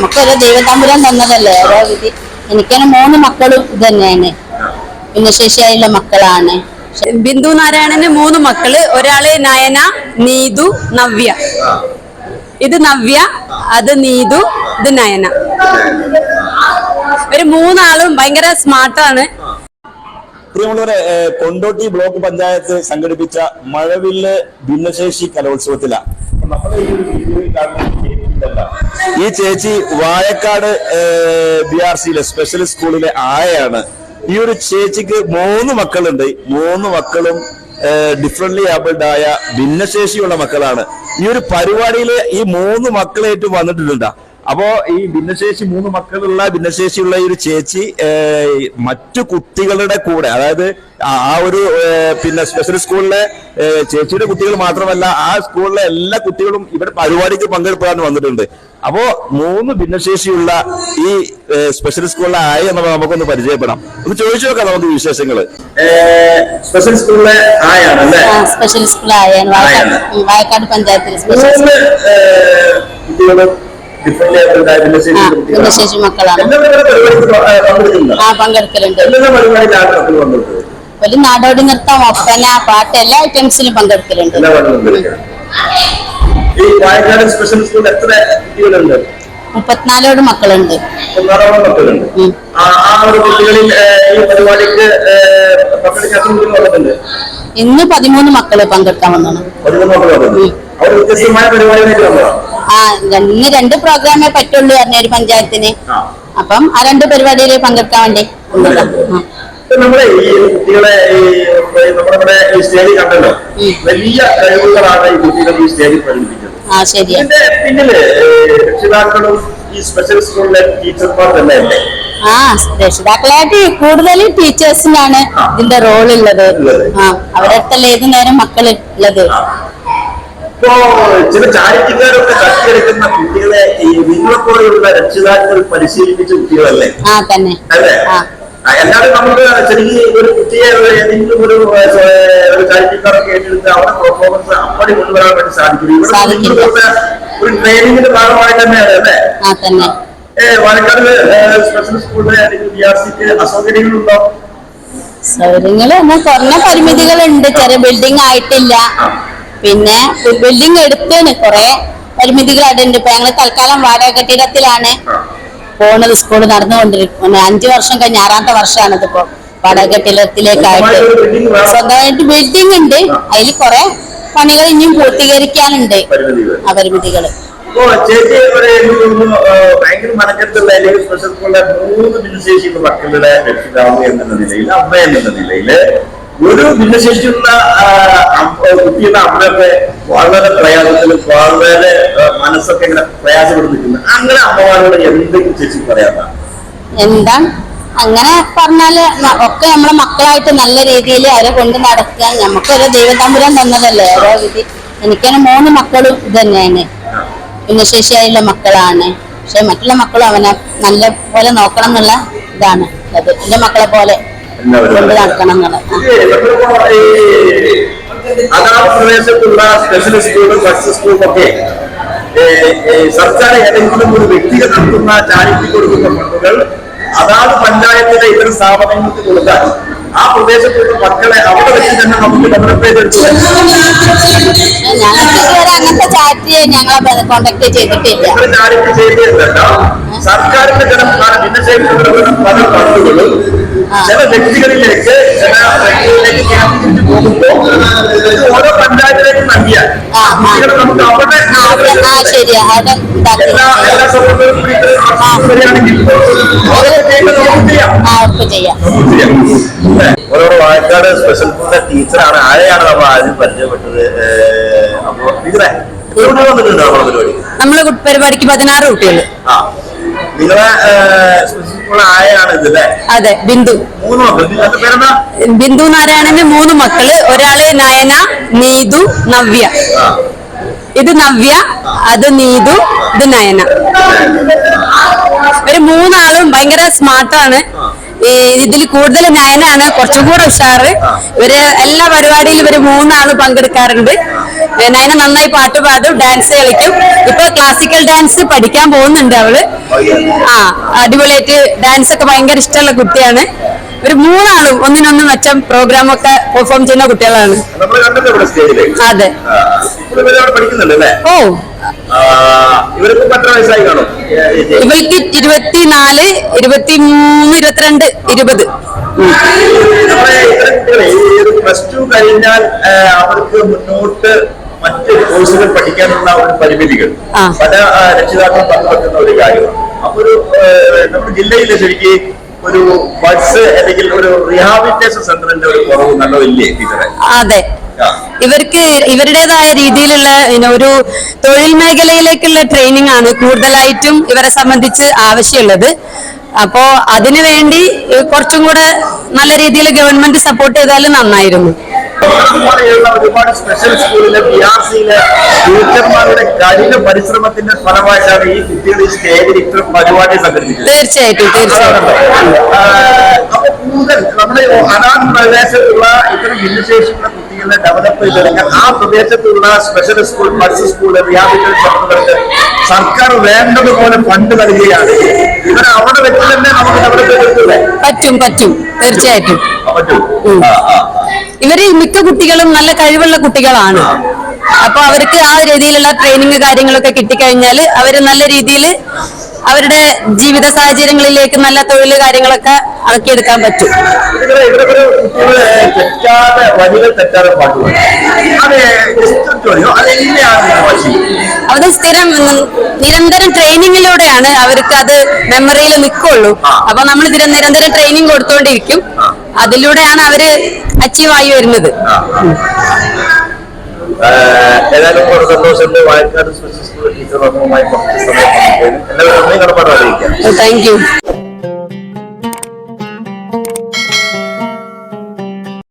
നമുക്കൊരു ദൈവതമ്പുരാൻ തന്നതല്ലേ? ഓരോ വിധി. എനിക്കന്നെ മൂന്ന് മക്കളും ഇത് തന്നെയാണ്. ഭിന്നശേഷിയായുള്ള മക്കളാണ്. ബിന്ദു നാരായണന് മൂന്ന് മക്കൾ. ഒരാൾ നയന നീതു നവ്യ. ഇത് നവ്യ അത് നീതു ഇത് നയന. ഒരു മൂന്നാളും ഭയങ്കര സ്മാർട്ടാണ്. പ്രിയമുള്ളവരെ കൊണ്ടോട്ടി ബ്ലോക്ക് പഞ്ചായത്ത് സംഘടിപ്പിച്ച മഴവില്ല് ഭിന്നശേഷി കലോത്സവത്തിലാണ്. നമ്മുടെ ഈ ഒരു വീഡിയോയിൽ കാണുന്ന ഈ ചേച്ചി വായക്കാട് ബി ആർ സിയിലെ സ്പെഷ്യൽ സ്കൂളിലെ ആയയാണ്. ഈ ഒരു ചേച്ചിക്ക് മൂന്ന് മക്കളുണ്ട്. മൂന്ന് മക്കളും ഡിഫറെന്റ്ലി ആബിൾഡ് ആയ ഭിന്നശേഷിയുള്ള മക്കളാണ്. ഈ ഒരു പരിപാടിയിൽ ഈ മൂന്ന് മക്കളായിട്ട് വന്നിട്ടുണ്ട്? അപ്പോ ഈ ഭിന്നശേഷി മൂന്ന് മക്കളുള്ള ഭിന്നശേഷിയുള്ള ഈ ഒരു ചേച്ചി മറ്റു കുട്ടികളുടെ കൂടെ അതായത് ആ ഒരു പിന്നെ സ്പെഷ്യൽ സ്കൂളിലെ ചേച്ചിയുടെ കുട്ടികൾ മാത്രമല്ല ആ സ്കൂളിലെ എല്ലാ കുട്ടികളും ഇവിടെ പരിപാടിക്ക് പങ്കെടുക്കാൻ വന്നിട്ടുണ്ട്. അപ്പോ മൂന്ന് ഭിന്നശേഷിയുള്ള ഈ സ്പെഷ്യൽ സ്കൂളിലെ ആയ എന്നുള്ളത് നമുക്കൊന്ന് പരിചയപ്പെടാം. ഒന്ന് ചോദിച്ചു നോക്കാം നമുക്ക് വിശേഷങ്ങൾ സ്പെഷ്യൽ സ്കൂളിലെ ആയാണ് അല്ലേ? സ്പെഷ്യൽ സ്കൂളിലെ ഉം, വാഴക്കാട് പഞ്ചായത്തിൽ സ്പെഷ്യൽ. കുട്ടികളും ഭിന്നശേഷി മക്കളാണ്. ആ പങ്കെടുക്കലുണ്ട്. ഒരു നാടോടി നൃത്തം ഒപ്പന പാട്ട് എല്ലാ ഐറ്റംസിലും പങ്കെടുക്കലുണ്ട്. മുപ്പത്തിനാലോട് മക്കളുണ്ട്. ഇന്ന് പതിമൂന്ന് മക്കൾ പങ്കെടുക്കാൻ വന്നാണ് ആ ഇന്ന് രണ്ട് പ്രോഗ്രാമേ പറ്റുള്ളൂ പറഞ്ഞ ഒരു പഞ്ചായത്തിന്. അപ്പം ആ രണ്ട് പരിപാടിയിൽ പങ്കെടുക്കാൻ വേണ്ടി. നമ്മുടെ ഈ കുട്ടികളെ നമ്മുടെ ഈ സ്റ്റേജിൽ കണ്ടല്ലോ? വലിയ കഴിവുകളാണ് ഈ കുട്ടികൾ ഈ സ്റ്റേജിൽ ഇതിന്റെ പിന്നിൽ രക്ഷിതാക്കളും ഈ സ്പെഷ്യൽ സ്കൂളിലെ ടീച്ചർമാർ തന്നെ അല്ലേ? ആ രക്ഷിതാക്കളായിട്ട് കൂടുതൽ ടീച്ചേഴ്സിനാണ് ഇതിന്റെ റോൾ ഉള്ളത്. ആ അവരുടെ അടുത്തല്ലേ ഏത് നേരം മക്കൾ ഉള്ളത്? ഇപ്പോ ചില ചാരിറ്റിക്കാരൊക്കെ തട്ടിയെടുക്കുന്ന കുട്ടികളെ ഈ നിങ്ങളെപ്പോലെയുള്ള രക്ഷിതാക്കൾ പരിശീലിപ്പിച്ച കുട്ടികളല്ലേ? അല്ലേ? അല്ലാതെ നമുക്ക് ശരിക്കും ഒരു കുട്ടിയെ ഏതെങ്കിലും ഒരു ചാരിറ്റിക്കാരൊക്കെ ഏറ്റെടുത്ത് അവരുടെ പെർഫോമൻസ് അപ്പടി കൊണ്ടുവരാൻ വേണ്ടി സാധിക്കും ഇവിടെ ഒരു ട്രെയിനിങ്ങിന്റെ ഭാഗമായി തന്നെയാണ് അല്ലേ? പാലക്കാട് സ്പെഷ്യൽ സ്കൂളിലെ അല്ലെങ്കിൽ ബി ആർ സിക്ക് അസൗകര്യങ്ങളുണ്ടോ? സൗകര്യങ്ങൾ എന്നാൽ കുറഞ്ഞ പരിമിതികളുണ്ട്. ചെറിയ ബിൽഡിംഗ് ആയിട്ടില്ല. പിന്നെ ബിൽഡിംഗ് എടുത്തേന് കുറെ ഉണ്ട്. ഇപ്പൊ ഞങ്ങൾ തൽക്കാലം വാടക കെട്ടിടത്തിലാണ് പോണത്. സ്കൂൾ നടന്നുകൊണ്ടിരിക്കുന്നത് അഞ്ചു വർഷം കഴിഞ്ഞ ആറാമത്തെ വർഷമാണ് ഇതിപ്പോ വാടക കെട്ടിടത്തിലേക്കായിട്ട്. സ്വന്തമായിട്ട് ബിൽഡിംഗ് ഉണ്ട്. അതിൽ കുറെ പണികൾ ഇനിയും പൂർത്തീകരിക്കാനുണ്ട്. ആ പരിമിതികൾ. ചേച്ചി ഭയങ്കര മനക്കത്തുള്ള അല്ലെങ്കിൽ സ്പെഷ്യൽ മൂന്ന് ഭിന്നശേഷിയുള്ള മക്കളുടെ രക്ഷിതാവ് എന്ന നിലയിൽ അമ്മ എന്ന നിലയിൽ ഒരു ഭിന്നശേഷിയുള്ള കുട്ടിയുടെ അമ്മയൊക്കെ വളരെ പ്രയാസത്തിലും വളരെ മനസ്സൊക്കെ ഇങ്ങനെ പ്രയാസപ്പെടുത്തിട്ടുണ്ട് അങ്ങനെ അമ്മമാരോട് എന്തെങ്കിലും ചേച്ചി പറയാതാ എന്താ? അങ്ങനെ പറഞ്ഞാൽ ഒക്കെ നമ്മളെ മക്കളായിട്ട് നല്ല രീതിയിൽ അവരെ കൊണ്ട് നടക്കുക. നമുക്കൊരു ദൈവതാമ്പുരം തന്നതല്ലേ? ഓരോ വിധി. എനിക്കാണ് മൂന്ന് മക്കളും ഇത് തന്നെയാണ്. ഭിന്നശേഷിയായുള്ള മക്കളാണ്. പക്ഷെ മറ്റുള്ള മക്കളും അവനെ നല്ല പോലെ നോക്കണം എന്നുള്ള ഇതാണ്. അത് എന്റെ മക്കളെ പോലെ. കൊണ്ട് നടക്കണം എന്നുള്ളത് ആ. ഇത് നമ്മളിപ്പോ ഈ അതാത് പ്രദേശത്തുള്ള സ്പെഷ്യൽ സ്കൂളും ഫസ്റ്റ് സ്കൂളും ഒക്കെ സർക്കാർ ഏതെങ്കിലും ഒരു വ്യക്തികൾ നടത്തുന്ന ചാരിറ്റി കൊടുക്കുന്ന ഫണ്ടുകൾ അതാത് പഞ്ചായത്തിലെ ഇതര സ്ഥാപനങ്ങൾക്ക് കൊടുക്കാൻ. ആ പ്രദേശത്തുള്ള മക്കളെ അവിടെ വെച്ച് തന്നെ നമുക്ക് ഡെവലപ്പ് ഞങ്ങൾക്ക് അങ്ങനത്തെ ചാറ്റ് ഞങ്ങളെ കോണ്ടാക്ട് ചെയ്തിട്ടില്ല. സർക്കാർ ചാരിറ്റി ചെയ്തതല്ല സർക്കാരിന്റെ ചില പല ഫണ്ടുകളും ചില വ്യക്തികളിലേക്ക് ചില വ്യക്തികളിലേക്ക് കേന്ദ്രീകരിച്ച് പോകുമ്പോൾ ഇത് ഓരോ പഞ്ചായത്തിലേക്ക് നൽകിയാൽ നമുക്ക് അവിടെ എല്ലാ എല്ലാ ചെയ്യാം. നമുക്ക് വാഴക്കാട് സ്പെഷ്യൽ സ്കൂളിലെ ടീച്ചറാണ് ആരെയാണ് നമ്മൾ ആദ്യം പരിചയപ്പെട്ടത്? അപ്പോ ടീച്ചറെ എത്ര കുട്ടികൾ പരിപാടി? നമ്മളെ കു- പരിപാടിക്ക് പതിനാറ് കുട്ടികൾ അതെ ബിന്ദു. ബിന്ദു നാരായണന്റെ മൂന്ന് മക്കൾ. ഒരാൾ നയന നീതു നവ്യ. ഇത് നവ്യ അത് നീതു ഇത് നയന. ഒരു മൂന്നാളും ഭയങ്കര സ്മാർട്ടാണ്. ഇതിൽ കൂടുതൽ നയനാണ് കുറച്ചും കൂടെ ഉഷാറ്. ഇവർ എല്ലാ പരിപാടിയിലും ഇവർ മൂന്നാൾ പങ്കെടുക്കാറുണ്ട്. നയന നന്നായി പാട്ട് പാടും ഡാൻസ് കളിക്കും. ഇപ്പൊ ക്ലാസിക്കൽ ഡാൻസ് പഠിക്കാൻ പോകുന്നുണ്ട് അവൾ. ആ അടിപൊളിയായിട്ട് ഡാൻസ് ഒക്കെ ഭയങ്കര ഇഷ്ടമുള്ള കുട്ടിയാണ്. ഒരു മൂന്നാളും ഒന്നിനൊന്ന് മെച്ചം പ്രോഗ്രാം ഒക്കെ പെർഫോം ചെയ്യുന്ന കുട്ടികളാണ്. അതെ. ഓ. ഇവർക്ക് ഇരുപത്തിനാല് ഇരുപത്തിമൂന്ന് ഇരുപത്തിരണ്ട് ഇരുപത്. പ്ലസ് ടു കഴിഞ്ഞാൽ അവർക്ക് മുന്നോട്ട് മറ്റ് കോഴ്സുകൾ പഠിക്കാനുള്ള ഒരു പരിമിതികൾ. പല രക്ഷിതാക്കളും പങ്കുവെക്കുന്ന ഒരു കാര്യമാണ്. അപ്പൊ ഒരു നമ്മുടെ ജില്ലയിലെ ശരിക്ക് ഒരു ബഡ്സ് അല്ലെങ്കിൽ ഒരു റിഹാബിലിറ്റേഷൻ സെന്ററിന്റെ ഒരു കുറവ് നല്ലതില്ലേ ടീച്ചറെ? അതെ. ഇവർക്ക് ഇവരുടേതായ രീതിയിലുള്ള ഒരു തൊഴിൽ മേഖലയിലേക്കുള്ള ട്രെയിനിങ് ആണ് കൂടുതലായിട്ടും ഇവരെ സംബന്ധിച്ച് ആവശ്യമുള്ളത്. അപ്പോ അതിനു വേണ്ടി ഏഹ്, കുറച്ചും കൂടെ നല്ല രീതിയിൽ ഗവൺമെന്റ് സപ്പോർട്ട് ചെയ്താൽ നന്നായിരുന്നു. പോലെയുള്ള ഒരുപാട് സ്പെഷ്യൽ സ്കൂളിലെ പി ആർ സിയിലെ ടീച്ചർമാരുടെ കഠിന പരിശ്രമത്തിന്റെ ഫലമായിട്ടാണ് ഈ കുട്ടികൾ ഈ സ്റ്റേജിൽ ഇത്തരം പരിപാടി സംഘടിപ്പിക്കുന്നത്. തീർച്ചയായിട്ടും തീർച്ചയായിട്ടും. കൂടുതൽ നമ്മുടെ അനാഥ പ്രദേശത്തുള്ള ഇത്തരം ഭിന്നശേഷിയുള്ള കുട്ടികളെ ഡെവലപ്പ് ചെയ്തെടുക്കാൻ ആ പ്രദേശത്തുള്ള സ്പെഷ്യൽ സ്കൂൾ പഠിച്ച സ്കൂൾ റിയാബിലിറ്റേഷൻ സെന്ററുകൾക്ക് സർക്കാർ വേണ്ടതുപോലെ ഫണ്ട് നൽകുകയാണ്. ഇവരെ അവിടെ വെച്ച് തന്നെ നമുക്ക് ഡെവലപ്പ് ചെയ്തെടുക്കില്ലേ പറ്റും പറ്റും. തീർച്ചയായിട്ടും. ഇവർ മിക്ക കുട്ടികളും നല്ല കഴിവുള്ള കുട്ടികളാണ്. അപ്പൊ അവർക്ക് ആ രീതിയിലുള്ള ട്രെയിനിങ് കാര്യങ്ങളൊക്കെ കിട്ടിക്കഴിഞ്ഞാൽ അവർ നല്ല രീതിയിൽ അവരുടെ ജീവിത സാഹചര്യങ്ങളിലേക്ക് നല്ല തൊഴിൽ കാര്യങ്ങളൊക്കെ ആക്കിയെടുക്കാൻ പറ്റും. അവർ സ്ഥിരം നിരന്തരം ട്രെയിനിങ്ങിലൂടെയാണ് അവർക്ക് അത് മെമ്മറിയിൽ നിൽക്കുള്ളൂ. അപ്പൊ നമ്മൾ നിരന്തരം ട്രെയിനിങ് കൊടുത്തോണ്ടിരിക്കും. അതിലൂടെയാണ് അവർ അച്ചീവ് ആയി വരുന്നത്. ഏതായാലും ഒരു സന്തോഷമുണ്ട്. വായക്കാട് ടീച്ചർ എല്ലാവരും നന്ദി കടപ്പാട് അറിയിക്കാം. Thank you.